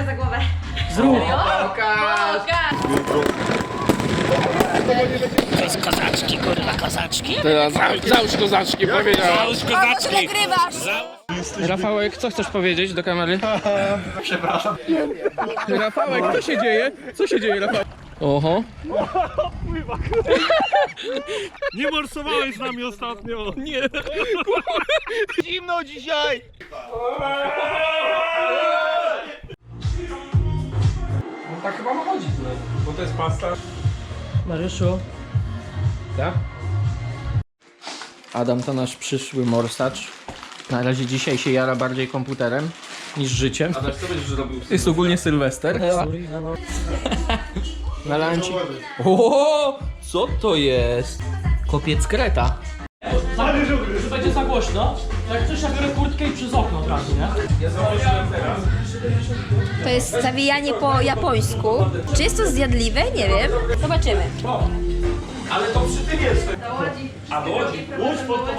nogę za głowę. Zrób! Pokaż! To jest kozaczki, kurwa, kozaczki. Teraz załóż, załóż kozaczki, powiedział. Załóż kozaczki. nagrywasz! Rafałek, co chcesz powiedzieć do kamery? Przepraszam. Rafałek, co się dzieje? Co się dzieje, Rafałek? Oho. Nie morsowałeś z nami ostatnio! Nie! Zimno dzisiaj! To jest pasta. Mariuszu, Tak? Adam to nasz przyszły morsacz. Na razie dzisiaj się jara bardziej komputerem niż życiem. Adaś, co będziesz robił? Jest ogólnie Sylwester. no. Na lanci. O, co to jest? Kopiec kreta. Już będzie za głośno. Jak coś, ja biorę kurtkę i przez okno od razu, nie? To jest zawijanie po japońsku. Czy jest to zjadliwe? Nie wiem. Zobaczymy.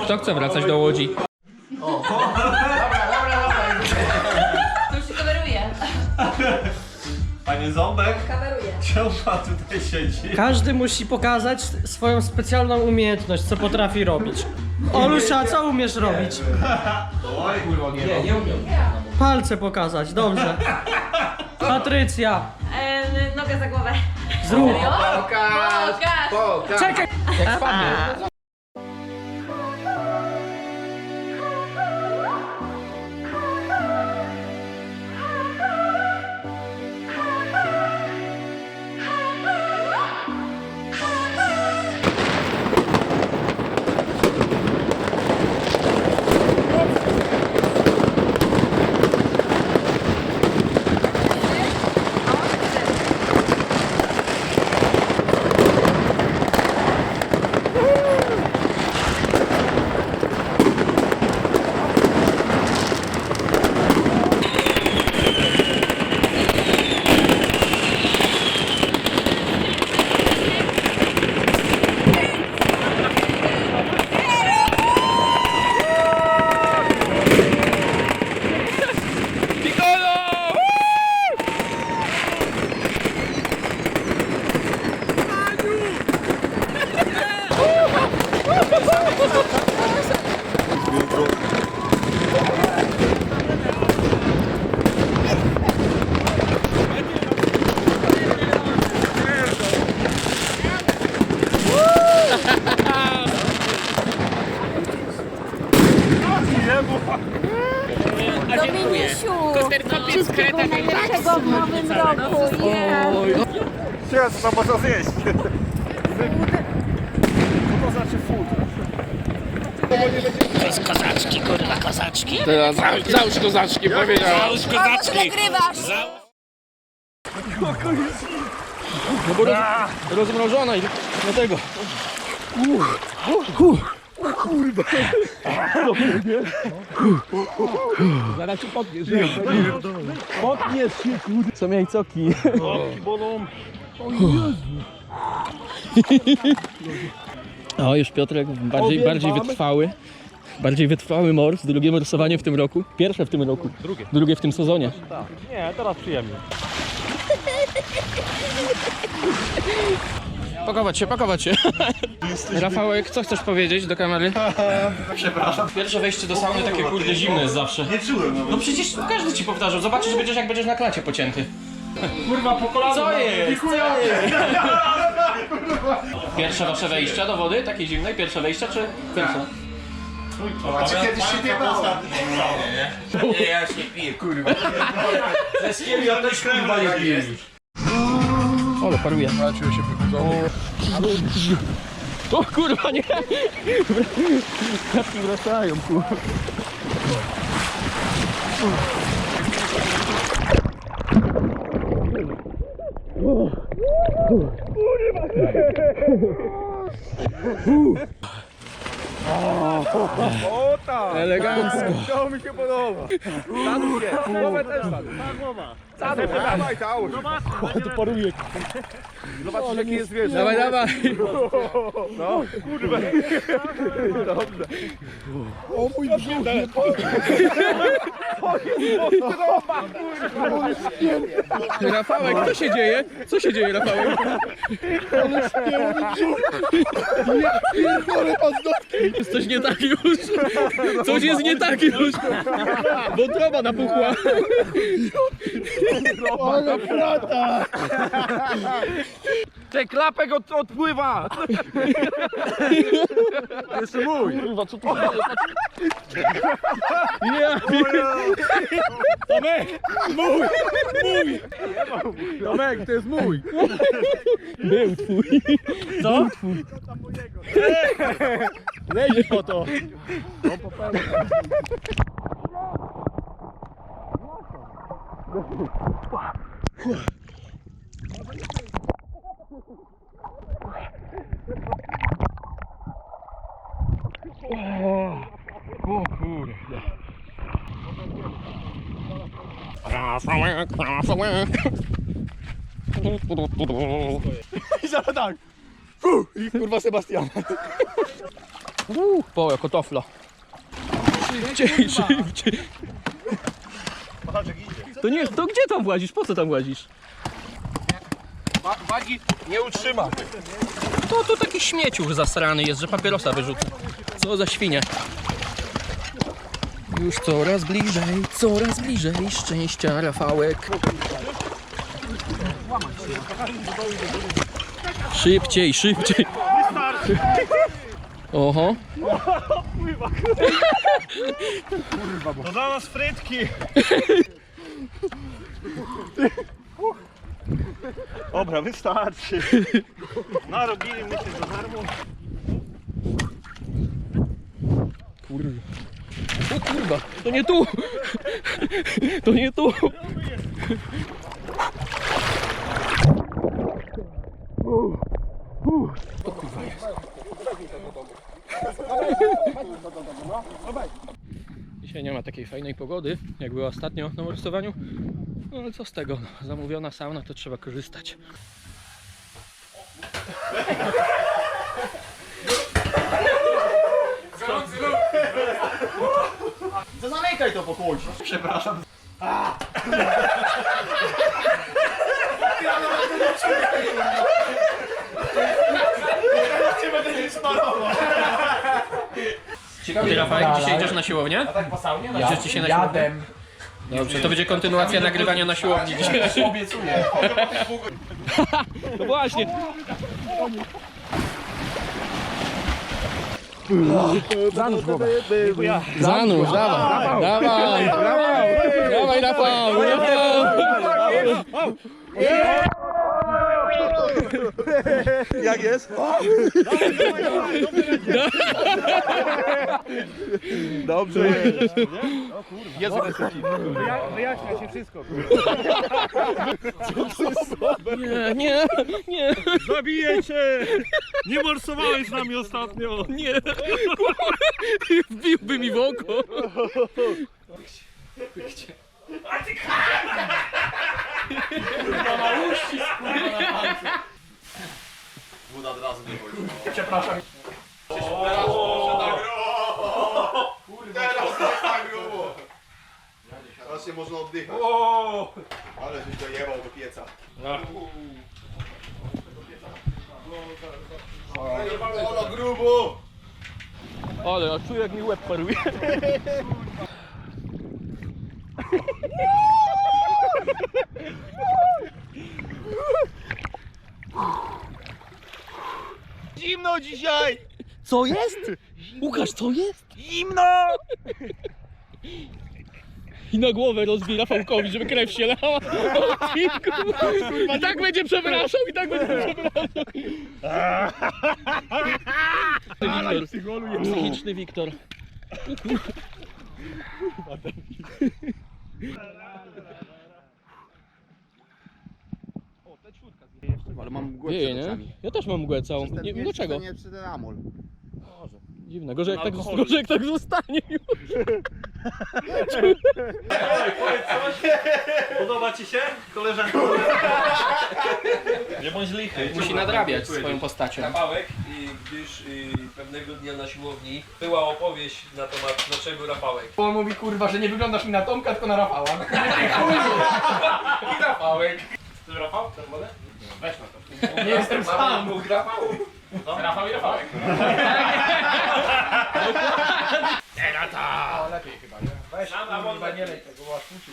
Kto chce wracać do Łodzi? To Panie Ząbek, Kameruje. tutaj siedzi? Każdy musi pokazać swoją specjalną umiejętność, co potrafi robić. Olusza, co umiesz robić? Nie, nie umiem. Palce pokazać, dobrze. Patrycja, E, nogę za głowę. zrób! Pokaż! Pokaż! Pokaż! Czekaj! Jak spadnie. Dominisiu! Wszystkiego najlepszego w nowym roku. Yeah. Teraz tam można zjeść. Co to znaczy food? To jest kozaczki, kurwa, kozaczki. Teraz załóż, załóż kozaczki, powiedział. Załóż kozaczki. nagrywasz! No bo roz, rozmrożona i dlatego. Zaraz się podniesz. Podniesz się, kurde. Są jajcoki. Bolą. O, już Piotrek bardziej, bardziej wytrwały. Bardziej wytrwały mors, drugie morsowanie w tym roku. Pierwsze w tym roku. Drugie. Drugie w tym sezonie. Nie, teraz przyjemnie. Pakować się, pakować się. Rafałek, co chcesz powiedzieć do kamery? Przepraszam. Pierwsze wejście do sauny takie kurde zimne jest zawsze. Nie czułem nawet. No przecież każdy ci powtarzał, zobaczysz będziesz jak będziesz na klacie pocięty. Kurwa, po kolano. Co jest? Co jest? Pierwsze wasze wejścia do wody, takiej zimnej, pierwsze wejścia czy pierwsze? A czy kiedyś się nie bało? Nie, ja się piję, kurwa. Ja też kurwa nie piję. Ale paruje. Czuję się wybudzony. O kurwa nie! Kratki wracają, kurwa. O tak! Elegancko. To mi się podoba. Zanuj się. Głowę też zanuj. Zanuj, dawaj całość. Zobaczcie. To paruje. Zobaczcie jaki jest wiesz. Dawaj, dawaj. No, kurwa. Dobrze. O mój brzuch. Rafałek, co się dzieje? Co się dzieje, Rafałek? Jest coś nie tak już. Coś jest nie tak już. Wątroba napuchła. Te klapek od, odpływa. Jeszcze mój. Kurwa, co tu Ja, Tomek, mój. Mój. Tomek, to jest mój. był twój. Co? Lej po to. I zaraz tak. I kurwa Sebastian. Połę kotofla. Szybciej, szybciej. To nie, to gdzie tam włazisz? Po co tam włazisz? Wagi nie utrzyma. To tu taki śmieciuch zasrany jest, że papierosa wyrzuca. Co za świnie. Już coraz bliżej, coraz bliżej szczęścia Rafałek. Szybciej, szybciej. Oho. To dla nas frytki. Dobra, wystarczy. Narobili mnie się za darmo. Kurwa. O kurwa, to nie tu. To nie tu. O kurwa jest. Dzisiaj nie ma takiej fajnej pogody, jak była ostatnio na morsowaniu. No ale co z tego, no, zamówiona sauna to trzeba korzystać. Zamykaj to po chuj. Przepraszam. Ty Rafał, dzisiaj idziesz na siłownię? Idziesz dzisiaj na siłownię? Dobrze, to będzie kontynuacja nagrywania na siłowni dzisiaj. Obiecuję. No właśnie. Zanurz, dawaj, dawaj, dawaj, Rafał, Rafał. Jak jest? Dobrze jest. Jest Wyjaśnia się wszystko. Nie, nie, nie, Zabiję cię! Nie morsowałeś z nami ostatnio. nie. Wbiłby mi w oko. Teraz się można oddychać. Ale żeś dojebał do pieca. Olo grubo! Ale ja czuję jak mi łeb paruje. Zimno dzisiaj! Co jest? Łukasz, co jest? Zimno! I na głowę rozbij Rafałkowi, żeby krew się lała. I tak będzie przepraszał, i tak będzie przepraszał. Wiktor, psychiczny Wiktor. Ale mam mgłę Wieje, nie? Ja też mam mgłę całą. Nie wiem dlaczego. Nie, amol. Dziwne, gorzej jak, tak, gorzej jak tak zostanie już. Podoba ci się, koleżanko? Nie bądź lichy. Musi nadrabiać swoją postacią. Rafałek, i gdyż y, pewnego dnia na siłowni była opowieść na temat dlaczego Rafałek. On mówi kurwa, że nie wyglądasz mi na Tomka, tylko na Rafała. I Rafałek. Ty Rafał? Ten wodę? Weź na to. Nie jestem sam. Rafał. Rafał i Rafałek. O, lepiej chyba, nie? Weź, kurwa, nie lej tego, bo aż musi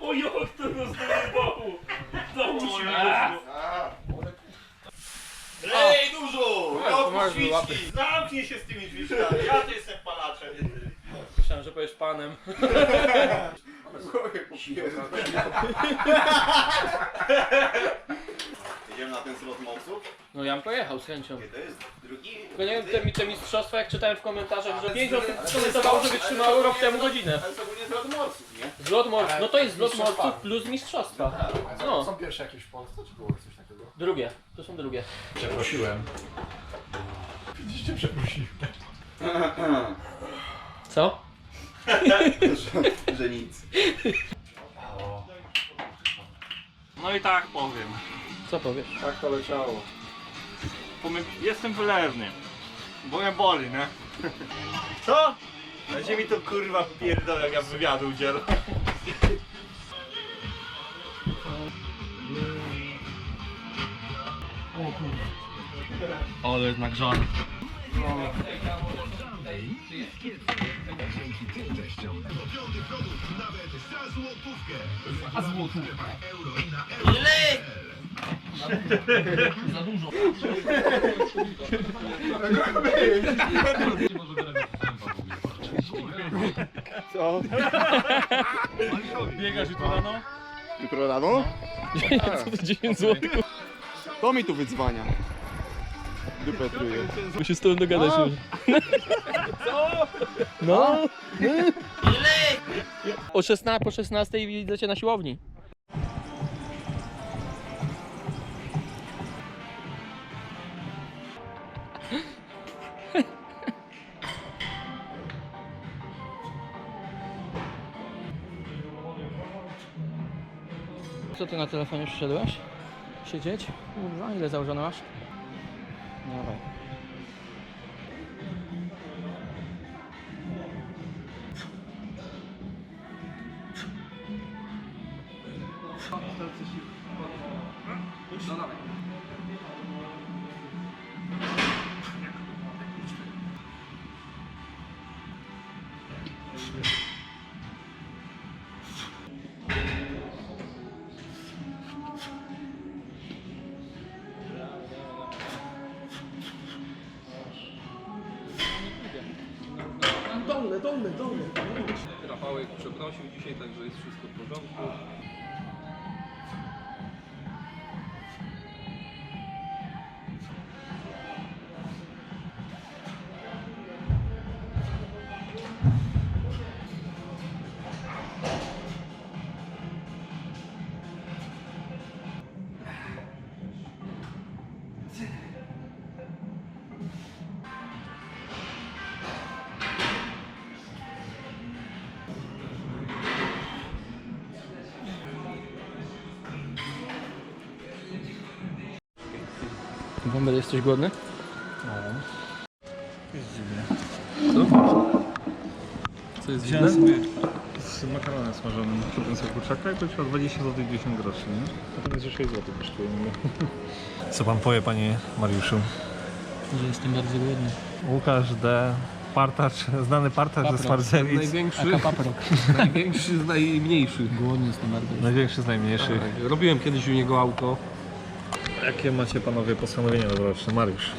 O jak to rozdaje To musi. Ej, dużo! Roku świczki! Zamknij się z tymi drzwiczkami, ja to jestem palaczem. Myślałem, że powiesz panem. Na ten slot moców? No ja bym pojechał z chęcią. To jest drugi... Tylko nie wiem, te, te mistrzostwa, jak czytałem w komentarzach, że pięć osób skomentowało, że wytrzymało rok temu godzinę. Ale to ogólnie slot moców, nie? Zlot morców, no to jest zlot morców plus mistrzostwa. No, Są pierwsze jakieś w Polsce, czy było coś takiego? drugie, to są drugie. Przeprosiłem. Widzicie, przeprosiłem. Co? że, że nic. No i tak powiem. Co powiesz? Tak to leciało. Pomy- Jestem wylewny. Bo mnie boli, nie? Co? Będzie mi to kurwa pierdol, jak ja wywiadu udzielę. Ale jest nagrzany. Biegasz jutro rano? Jutro rano? Co to 9 zł? To mi tu wyzwania. Dupę truje. By się z tobą dogadać już. Co? No. O 16, po 16 widzę cię na siłowni. Na telefonie przyszedłeś? Siedzieć? Kurwa, ile założone masz? Dawaj. Rafałek przeprosił dzisiaj, także jest wszystko w porządku. Wąbel, jesteś głodny? Co jest Wziąłem sobie z makaronem smażonym, kupiłem sobie kurczaka i to trzeba 20 zł 10 groszy, nie? Natomiast że 6 zł kosztuje. Co pan powie, panie Mariuszu? Że jestem bardzo głodny. Łukasz D. Partacz, znany partacz ze Swarzewic. Największy, Aka paprok. największy z najmniejszych. Głodny jestem bardzo. Największy z najmniejszych. Robiłem kiedyś u niego auto. Jakie macie panowie postanowienia noworoczne? Mariusz.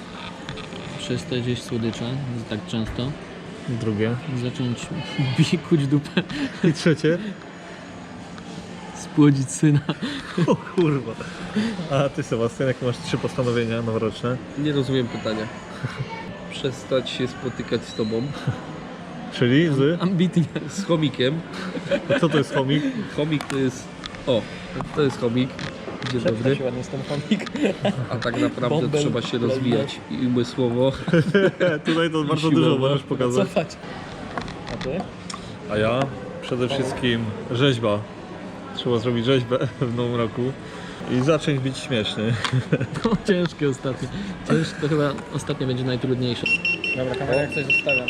Przestać jeść słodycze tak często. Drugie. Zacząć bikuć dupę. I trzecie? Spłodzić syna. O kurwa. A ty Sebastian, jakie masz trzy postanowienia noworoczne? Nie rozumiem pytania. Przestać się spotykać z tobą. Czyli z... Ambitnie. Z chomikiem. Co to jest chomik? Chomik to jest... O, to jest chomik. Dzień dobry. A tak naprawdę trzeba się rozwijać i umysłowo. Tutaj to bardzo dużo możesz pokazać. A ty? A ja? Przede wszystkim rzeźba. Trzeba zrobić rzeźbę w nowym roku i zacząć być śmieszny. Ciężkie ostatnio. Ciężko, to chyba ostatnio będzie najtrudniejsze. Dobra, kamerę jak coś zostawiam.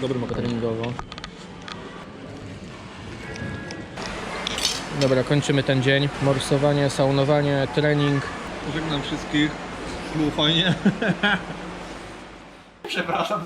Dobrym treningowo. Dobra, kończymy ten dzień. Morsowanie, saunowanie, trening. Żegnam wszystkich. Było fajnie. Przepraszam